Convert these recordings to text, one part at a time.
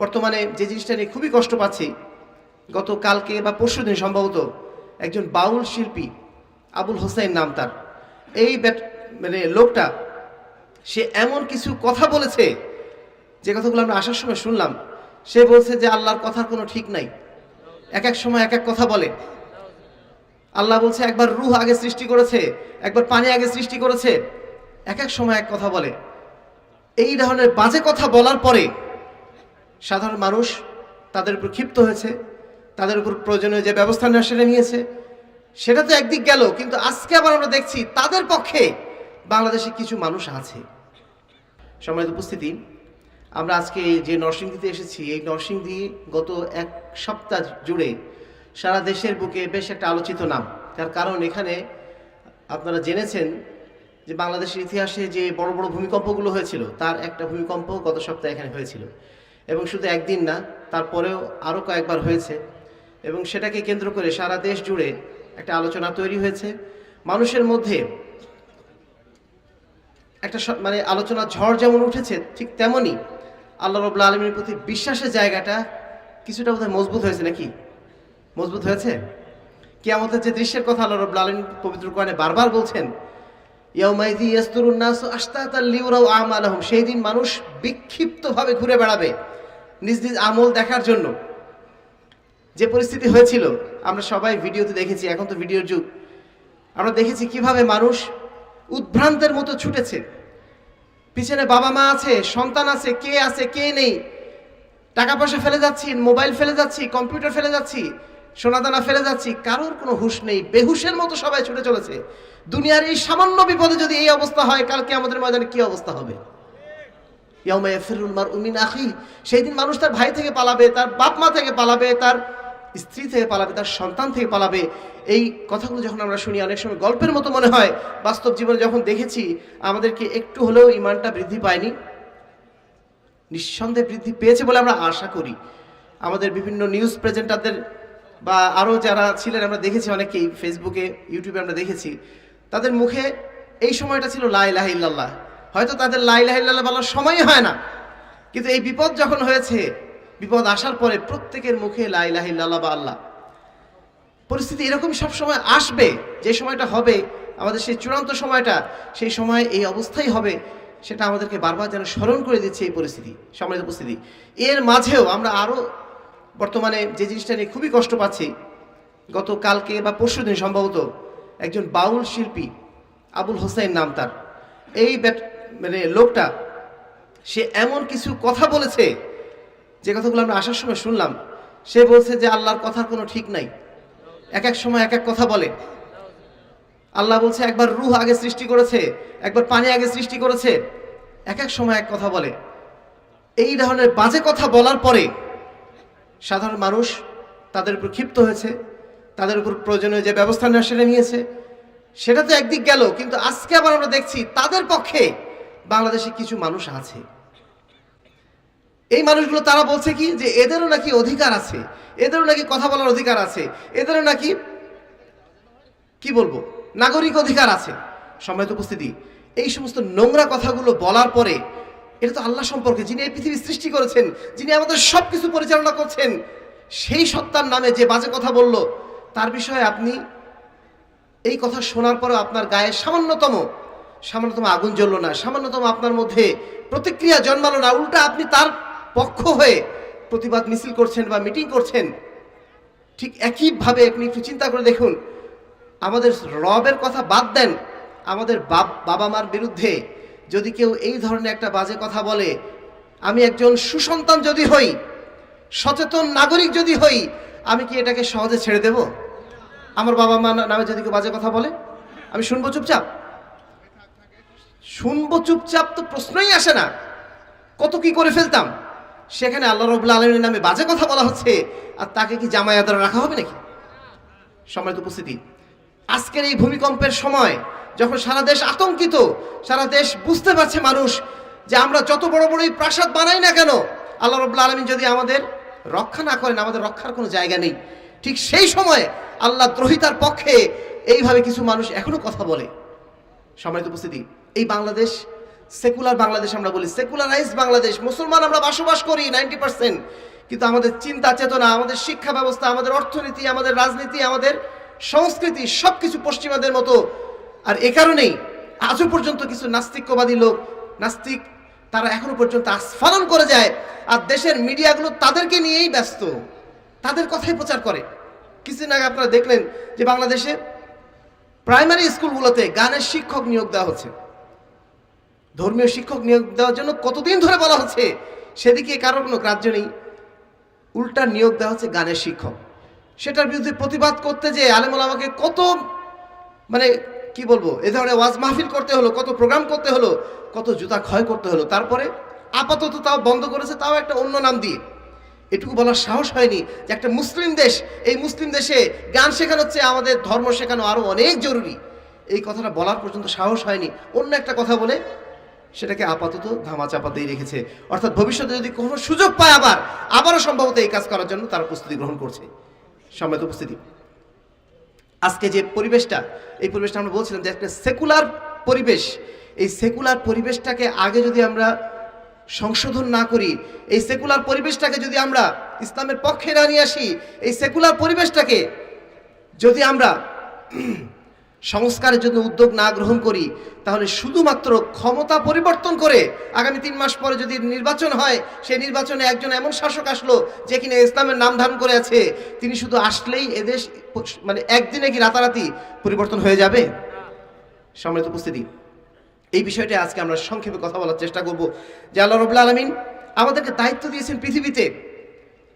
বর্তমানে যে জিনিসটা নিয়ে খুবই কষ্ট পাচ্ছি, গত কালকে বা পরশু দিন সম্ভবত একজন বাউল শিল্পী, আবুল হোসেন নাম তার। এই মানে লোকটা, সে এমন কিছু কথা বলেছে, যে কথাগুলো আমরা আসার সময় শুনলাম। সে বলছে যে আল্লাহর কথার কোনো ঠিক নাই। এক এক সময় এক এক কথা বলে। আল্লাহ বলছে, একবার রুহ আগে সৃষ্টি করেছে, একবার পানি আগে সৃষ্টি করেছে। এক এক সময় এক কথা বলে। এই ধরনের বাজে কথা বলার পরে সাধারণ মানুষ তাদের উপর ক্ষিপ্ত হয়েছে, তাদের উপর প্রয়োজনীয় যে ব্যবস্থা নেওয়া সেটা নিয়েছে, সেটা তো একদিক গেল, কিন্তু আজকে আবার আমরা দেখছি তাদের পক্ষে বাংলাদেশে কিছু মানুষ আছে। সম্মানিত উপস্থিতি, আমরা আজকে যে নরসিংদীতে এসেছি, এই নরসিংদী গত এক সপ্তাহ জুড়ে সারা দেশের বুকে বেশ একটা আলোচিত নাম। তার কারণ এখানে আপনারা জেনেছেন যে বাংলাদেশের ইতিহাসে যে বড় বড় ভূমিকম্পগুলো হয়েছিল, তার একটা ভূমিকম্প গত সপ্তাহে এখানে হয়েছিল। এবং শুধু একদিন না, তারপরেও আরও কয়েকবার হয়েছে। এবং সেটাকে কেন্দ্র করে সারা দেশ জুড়ে একটা আলোচনা তৈরি হয়েছে। মানুষের মধ্যে একটা মানে আলোচনা ঝড় যেমন উঠেছে, ঠিক তেমনই আল্লাহ রবুল্লা আলমীর প্রতি বিশ্বাসের জায়গাটা কিছুটা বোধহয় মজবুত হয়েছে নাকি? মজবুত হয়েছে? কি আমাদের যে দৃশ্যের কথা আল্লাহ রবুল্লা আলমী পবিত্র কোরআনে বারবার বলছেন সেই দিন মানুষ বিক্ষিপ্তভাবে ঘুরে বেড়াবে। নিজ নিজ আমল দেখার জন্য। যে পরিস্থিতি হয়েছিল, আমরা সবাই ভিডিওতে দেখেছি, এখন তো ভিডিওর যুগ। আমরা দেখেছি কীভাবে মানুষ উদ্ভ্রান্তের মতো ছুটেছে। পিছনে বাবা মা আছে, সন্তান আছে, কে আছে, কে নেই। টাকা পয়সা ফেলে যাচ্ছি, মোবাইল ফেলে যাচ্ছি, কম্পিউটার ফেলে যাচ্ছি, সোনাদানা ফেলে যাচ্ছি, কারোর কোনো হুঁশ নেই। বেহুশের মতো সবাই ছুটে চলেছে। দুনিয়ার এই সামান্য বিপদে যদি এই অবস্থা হয় কালকে আমাদের ময়দানে কি অবস্থা হবে? ইয়াউমা ইয়াফিরুল মারউ মিন আখি সেই দিন মানুষ তার ভাই থেকে পালাবে, তার বাপ মা থেকে পালাবে, তার স্ত্রী থেকে পালাবে, তার সন্তান থেকে পালাবে। এই কথাগুলো যখন আমরা শুনি, অনেক সময় গল্পের মতো মনে হয়। বাস্তব জীবনে যখন দেখেছি, আমাদেরকে একটু হলেও ইমানটা বৃদ্ধি পায়নি। নিঃসন্দেহে বৃদ্ধি পেয়েছে বলে আমরা আশা করি। আমাদের বিভিন্ন নিউজ প্রেজেন্টারদের বা আরও যারা ছিলেন, আমরা দেখেছি অনেকেই ফেসবুকে ইউটিউবে আমরা দেখেছি। তাদের মুখে এই সময়টা ছিল লাই লাহ ইল্লাল্লাহ। হয়তো তাদের লাই লাহ ইল্লাল্লাহ বলার সময় হয় না। কিন্তু এই বিপদ যখন হয়েছে, বিপদ আসার পরে প্রত্যেকের মুখে লাই লাহ ইল্লাল্লাহ বা আল্লাহ। পরিস্থিতি এরকম সব সময় আসবে, যে সময়টা হবে, আমাদের সেই চূড়ান্ত সময়টা, সেই সময় এই অবস্থাই হবে, সেটা আমাদেরকে বারবার যেন স্মরণ করে দিচ্ছে এই পরিস্থিতি, সম্মানিত উপস্থিতি। এর মাঝেও আমরা আরও বর্তমানে যে জিনিসটা নিয়ে খুবই কষ্ট পাচ্ছি, গত কালকে বা পরশু দিন সম্ভবত একজন বাউল শিল্পী, আবুল হোসেন নাম তার। এই মানে লোকটা, সে এমন কিছু কথা বলেছে, যে কথাগুলো আমরা আসার সময় শুনলাম। সে বলছে যে আল্লাহর কথার কোনো ঠিক নাই। এক এক সময় এক এক কথা বলে। আল্লাহ বলছে, একবার রুহ আগে সৃষ্টি করেছে, একবার পানি আগে সৃষ্টি করেছে। এক এক সময় এক কথা বলে। এই ধরনের বাজে কথা বলার পরে সাধারণ মানুষ তাদের উপর ক্ষিপ্ত হয়েছে, তাদের উপর প্রয়োজনীয় যে ব্যবস্থা নেওয়া সেটা নিয়েছে। সেটা তো একদিক গেল, কিন্তু আজকে আবার আমরা দেখছি তাদের পক্ষে বাংলাদেশে কিছু মানুষ আছে। এই মানুষগুলো তারা বলছে কি যে এদেরও নাকি অধিকার আছে, এদেরও নাকি কথা বলার অধিকার আছে, এদেরও নাকি, কি বলব, নাগরিক অধিকার আছে। সম্মানিত উপস্থিতি, এই সমস্ত নোংরা কথাগুলো বলার পরে এটা তো আল্লাহ সম্পর্কে, যিনি এই পৃথিবী সৃষ্টি করেছেন, যিনি আমাদের সব কিছু পরিচালনা করছেন, সেই সত্তার নামে যে বাজে কথা বলল, তার বিষয়ে আপনি এই কথা শোনার পরেও আপনার গায়ে সামান্যতম সামান্যতম আগুন জ্বললো না, সামান্যতম আপনার মধ্যে প্রতিক্রিয়া জন্মালো না, উল্টা আপনি তার পক্ষ হয়ে প্রতিবাদ মিছিল করছেন বা মিটিং করছেন। ঠিক একইভাবে আপনি একটু চিন্তা করে দেখুন, আমাদের রবের কথা বাদ দেন, আমাদের বাপ বাবা মার বিরুদ্ধে যদি কেউ এই ধরনের একটা বাজে কথা বলে, আমি একজন সুসন্তান যদি হই, সচেতন নাগরিক যদি হই, আমি কি এটাকে সহজে ছেড়ে দেব? আমার বাবা মা নামে যদি কেউ বাজে কথা বলে, আমি শুনব চুপচাপ? শুনব চুপচাপ তো প্রশ্নই আসে না। কত কি করে ফেলতাম? সেখানে আল্লাহ রবুল্লা আলমীর নামে বাজে কথা বলা হচ্ছে। আর তাকে কি জামায় আদারা রাখা হবে নাকি? সম্মানিত উপস্থিতি, আজকের এই ভূমিকম্পের সময় যখন সারা দেশ আতঙ্কিত, সারা দেশ বুঝতে পারছে মানুষ যে আমরা যত বড় বড়ই প্রাসাদ বানাই না কেন, আল্লাহ রবুল্লা আলমী যদি আমাদের রক্ষা না করেন, আমাদের রক্ষার কোনো জায়গা নেই। ঠিক সেই সময় আল্লাহ দ্রোহিতার পক্ষে এইভাবে কিছু মানুষ এখনও কথা বলে। সম্মানিত উপস্থিতি এই বাংলাদেশ, সেকুলার বাংলাদেশ আমরা বলি। সেকুলারাইজ বাংলাদেশ। মুসলমান আমরা বসবাস করি নাইনটি পার্সেন্ট। কিন্তু আমাদের চিন্তা, চেতনা, আমাদের শিক্ষা ব্যবস্থা, আমাদের অর্থনীতি, আমাদের রাজনীতি, আমাদের সংস্কৃতি সব কিছু পশ্চিমাদের মতো। আর এ কারণেই আজও পর্যন্ত কিছু নাস্তিক্যবাদী লোক, নাস্তিক, তারা এখনও পর্যন্ত আস্ফালন করে যায়। আর দেশের মিডিয়াগুলো তাদেরকে নিয়েই ব্যস্ত। তাদের কথাই প্রচার করে। কিছুদিন আগে আপনারা দেখলেন যে বাংলাদেশে প্রাইমারি স্কুলগুলোতে গানের শিক্ষক নিয়োগ দেওয়া হচ্ছে। ধর্মীয় শিক্ষক নিয়োগ দেওয়ার জন্য কতদিন ধরে বলা হচ্ছে? সেদিকে কারোর কোনো গ্রাহ্য নেই। উল্টা নিয়োগ দেওয়া হচ্ছে গানের শিক্ষক। সেটার বিরুদ্ধে প্রতিবাদ করতে যে আলেমুল আমাকে কত মানে কি বলব, এ ধরনের ওয়াজ মাহফিল করতে হলো, কত প্রোগ্রাম করতে হলো, কত জুতা ক্ষয় করতে হলো। তারপরে আপাতত তাও বন্ধ করেছে, তাও একটা অন্য নাম দিয়ে। এটুকু বলার সাহস হয়নি যে একটা মুসলিম দেশ, এই মুসলিম দেশে গান শেখানো হচ্ছে, আমাদের ধর্ম শেখানো আরও অনেক জরুরি। এই কথাটা বলার পর্যন্ত সাহস হয়নি। অন্য একটা কথা বলে সেটাকে আপাতত ধামা চাপাতেই রেখেছে। অর্থাৎ ভবিষ্যতে যদি কোনো সুযোগ পায় আবার, আবারও সম্ভবত এই কাজ করার জন্য তারা প্রস্তুতি গ্রহণ করছে। সম্মত উপস্থিতি। আজকে যে পরিবেশটা, এই পরিবেশটা আমরা বলছিলাম যে একটা সেকুলার পরিবেশ, এই সেকুলার পরিবেশটাকে আগে যদি আমরা সংশোধন না করি, এই সেকুলার পরিবেশটাকে যদি আমরা ইসলামের পক্ষে না নিয়ে আসি, এই সেকুলার পরিবেশটাকে যদি আমরা সংস্কারের জন্য উদ্যোগ না গ্রহণ করি, তাহলে শুধুমাত্র ক্ষমতা পরিবর্তন করে আগামী তিন মাস পরে যদি নির্বাচন হয়, সেই নির্বাচনে একজন এমন শাসক আসলো যে কিনা ইসলামের নাম ধারণ করে আছে, তিনি শুধু আসলেই এদেশ মানে একদিনে কি রাতারাতি পরিবর্তন হয়ে যাবে? সম্মানিত উপস্থিতি, এই বিষয়টা আজকে আমরা সংক্ষেপে কথা বলার চেষ্টা করব। যে আল্লাহ রবুল্লা আলমিন আমাদেরকে দায়িত্ব দিয়েছেন পৃথিবীতে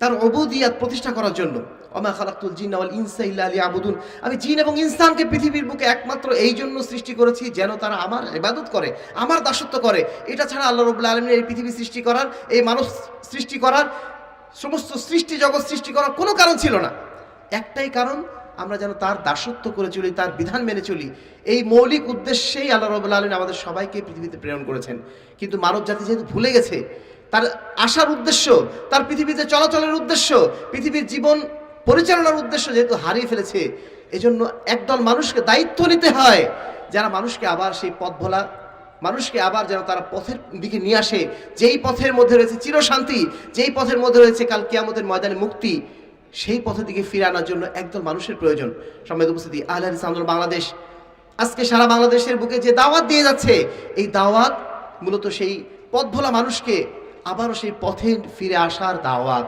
তার অবদিয়াত প্রতিষ্ঠা করার জন্য। অমা খালাকুল জিন ওয়াল ইনসা ইল্লা লিয়াবুদুন। আমি জিন এবং ইনসানকে পৃথিবীর বুকে একমাত্র এই জন্য সৃষ্টি করেছি যেন তারা আমার ইবাদত করে, আমার দাসত্ব করে। এটা ছাড়া আল্লাহ রবুল্লা আলমিনের এই পৃথিবী সৃষ্টি করার, এই মানুষ সৃষ্টি করার, সমস্ত সৃষ্টি জগৎ সৃষ্টি করার কোনো কারণ ছিল না। একটাই কারণ, আমরা যেন তার দাসত্ব করে চলি, তার বিধান মেনে চলি। এই মৌলিক উদ্দেশ্যেই আল্লাহ রবুল্লা আলমিন আমাদের সবাইকে পৃথিবীতে প্রেরণ করেছেন। কিন্তু মানব জাতি যেহেতু ভুলে গেছে, তার আসার উদ্দেশ্য, তার পৃথিবীতে চলাচলের উদ্দেশ্য, পৃথিবীর জীবন পরিচালনার উদ্দেশ্য যেহেতু হারিয়ে ফেলেছে, এজন্য একদল মানুষকে দায়িত্ব নিতে হয় যারা মানুষকে আবার সেই পথ ভোলা, মানুষকে আবার যেন তারা পথের দিকে নিয়ে আসে। যেই পথের মধ্যে রয়েছে চিরশান্তি, যেই পথের মধ্যে রয়েছে কাল কিয়ামতের ময়দানে মুক্তি, সেই পথের দিকে ফিরে আনার জন্য একদল মানুষের প্রয়োজন। সম্মেদ উপস্থিতি, আহলে হাদিস আন্দোলন বাংলাদেশ। আজকে সারা বাংলাদেশের বুকে যে দাওয়াত দিয়ে যাচ্ছে, এই দাওয়াত মূলত সেই পথ ভোলা মানুষকে আবারও সেই পথে ফিরে আসার দাওয়াত।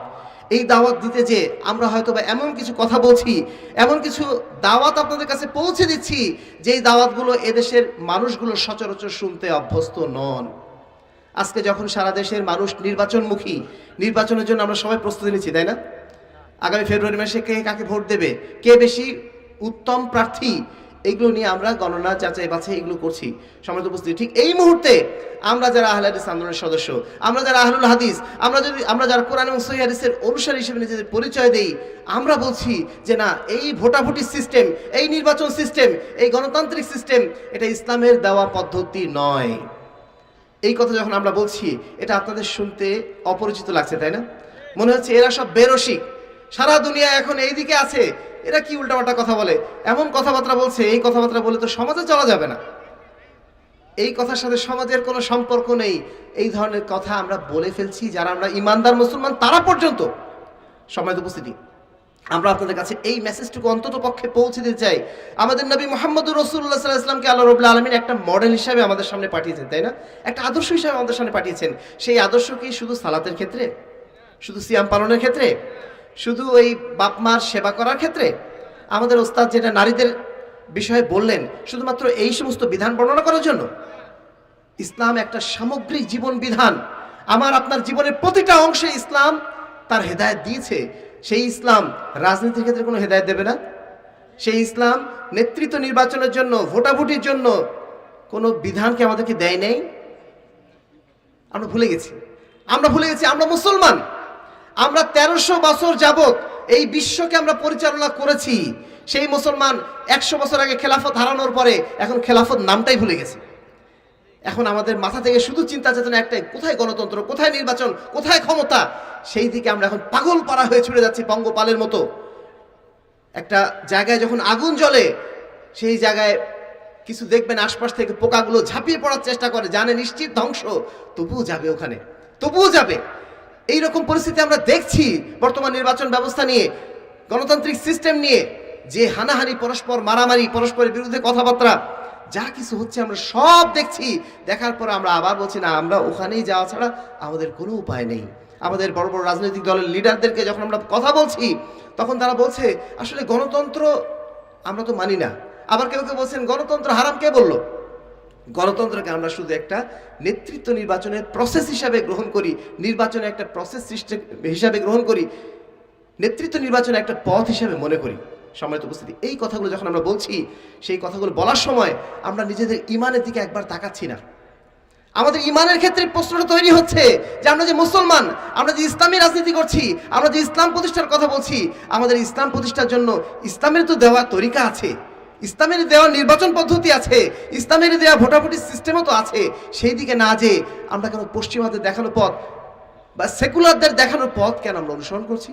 এই দাওয়াত দিতে যে আমরা হয়তো বা এমন কিছু কথা বলছি, এমন কিছু দাওয়াত আপনাদের কাছে পৌঁছে দিচ্ছি যেই দাওয়াতগুলো এদেশের মানুষগুলো সচরাচর শুনতে অভ্যস্ত নন। আজকে যখন সারা দেশের মানুষ নির্বাচনমুখী, নির্বাচনের জন্য আমরা সবাই প্রস্তুতি নিচ্ছি, তাই না? আগামী ফেব্রুয়ারি মাসে কে কাকে ভোট দেবে? কে বেশি উত্তম প্রার্থী? এগুলো নিয়ে আমরা গণনা, যাচাই, বাছাই এগুলো করছি। সমাজ উপস্থিতি, ঠিক এই মুহূর্তে আমরা যারা আহলে হাদিস আন্দোলনের সদস্য, আমরা যারা আহলুল হাদিস, আমরা যদি, আমরা যারা কোরআন এবং সহি হাদিসের অনুসারী হিসেবে নিজেদের পরিচয় দেই, আমরা বলছি যে না, এই ভোটাভুটি সিস্টেম এই নির্বাচন সিস্টেম এই গণতান্ত্রিক সিস্টেম এটা ইসলামের দেওয়া পদ্ধতি নয়। এই কথা যখন আমরা বলছি, এটা আপনাদের শুনতে অপরিচিত লাগছে, তাই না? মনে হচ্ছে এরা সব বেরসিক। সারা দুনিয়া এখন এই দিকে আছে এরা কি উল্টাপাল্টা কথা বলে? এমন কথাবার্তা বলছে, এই কথাবার্তা বলে তো সমাজে চলা যাবে না। এই কথার সাথে সমাজের কোনো সম্পর্ক নেই। এই ধরনের কথা আমরা বলে ফেলছি যারা আমরা ইমানদার মুসলমান, তারা পর্যন্ত। সময় উপস্থিতি, আমরা আপনাদের কাছে এই মেসেজটুকু অন্তত পক্ষে পৌঁছে দিতে চাই। আমাদের নবী মোহাম্মদ রসুল্লাহ সাল্লাহ ইসলামকে আল্লাহ রবুল্লা আলমিন একটা মডেল হিসাবে আমাদের সামনে পাঠিয়েছেন, তাই না? একটা আদর্শ হিসাবে আমাদের সামনে পাঠিয়েছেন। সেই আদর্শ কি শুধু সালাতের ক্ষেত্রে? শুধু সিয়াম পালনের ক্ষেত্রে? শুধু ওই বাপ মার সেবা করার ক্ষেত্রে আমাদের ওস্তাদ যেটা নারীদের বিষয়ে বললেন, শুধুমাত্র এই সমস্ত বিধান বর্ণনা করার জন্য, ইসলাম একটা সামগ্রিক জীবন বিধান। আমার আপনার জীবনের প্রতিটা অংশে ইসলাম তার হেদায়ত দিয়েছে। সেই ইসলাম রাজনীতির ক্ষেত্রে কোনো হেদায়ত দেবে না। সেই ইসলাম নেতৃত্ব নির্বাচনের জন্য, ভোটাভুটির জন্য কোনো বিধানকে আমাদেরকে দেয় নেই। আমরা ভুলে গেছি। আমরা ভুলে গেছি, আমরা মুসলমান। আমরা তেরোশো বছর যাবত এই বিশ্বকে আমরা পরিচালনা করেছি। সেই মুসলমান একশো বছর আগে খেলাফত হারানোর পরে এখন খেলাফত নামটাই ভুলে গেছে। এখন আমাদের মাথা থেকে শুধু চিন্তা চেতনা একটাই, কোথায় গণতন্ত্র, কোথায় নির্বাচন, কোথায় ক্ষমতা? সেই দিকে আমরা এখন পাগল পাড়া হয়ে ছুটে যাচ্ছি পঙ্গপালের মতো। একটা জায়গায় যখন আগুন জ্বলে, সেই জায়গায় কিছু দেখবেন আশপাশ থেকে পোকাগুলো ঝাঁপিয়ে পড়ার চেষ্টা করে, জানে নিশ্চিত ধ্বংস, তবুও যাবে ওখানে, তবুও যাবে। এই রকম পরিস্থিতি আমরা দেখছি বর্তমান নির্বাচন ব্যবস্থা নিয়ে, গণতান্ত্রিক সিস্টেম নিয়ে, যে হানাহানি, পরস্পর মারামারি, পরস্পরের বিরুদ্ধে কথাবার্তা, যা কিছু হচ্ছে আমরা সব দেখছি। দেখার পর আমরা আবার বলছি, না, আমরা ওখানেই যাওয়া ছাড়া আমাদের কোনো উপায় নেই। আমাদের বড় বড় রাজনৈতিক দলের লিডারদেরকে যখন আমরা কথা বলছি, তখন তারা বলছে, আসলে গণতন্ত্র আমরা তো মানি না। আবার কেউ কেউ বলছেন, গণতন্ত্র হারাম কে বলল? গণতন্ত্রকে আমরা শুধু একটা নেতৃত্ব নির্বাচনের প্রসেস হিসাবে গ্রহণ করি, নির্বাচনে একটা প্রসেস সিস্টেম হিসাবে গ্রহণ করি, নেতৃত্ব নির্বাচনের একটা পথ হিসাবে মনে করি। সম্মানিত উপস্থিতি, এই কথাগুলো যখন আমরা বলছি, সেই কথাগুলো বলার সময় আমরা নিজেদের ইমানের দিকে একবার তাকাচ্ছি না। আমাদের ইমানের ক্ষেত্রে প্রশ্নটা তৈরি হচ্ছে যে আমরা যে মুসলমান, আমরা যে ইসলামী রাজনীতি করছি, আমরা যে ইসলাম প্রতিষ্ঠার কথা বলছি, আমাদের ইসলাম প্রতিষ্ঠার জন্য ইসলামের তো দেওয়া তরিকা আছে। ইসলামের দেওয়া নির্বাচন পদ্ধতি আছে, ইসলামের দেওয়া ভোটাভুটির সিস্টেমও তো আছে। সেই দিকে না যে আমরা কেন পশ্চিমাদের দেখানো পথ বা সেকুলারদের দেখানোর পথ কেন আমরা অনুসরণ করছি?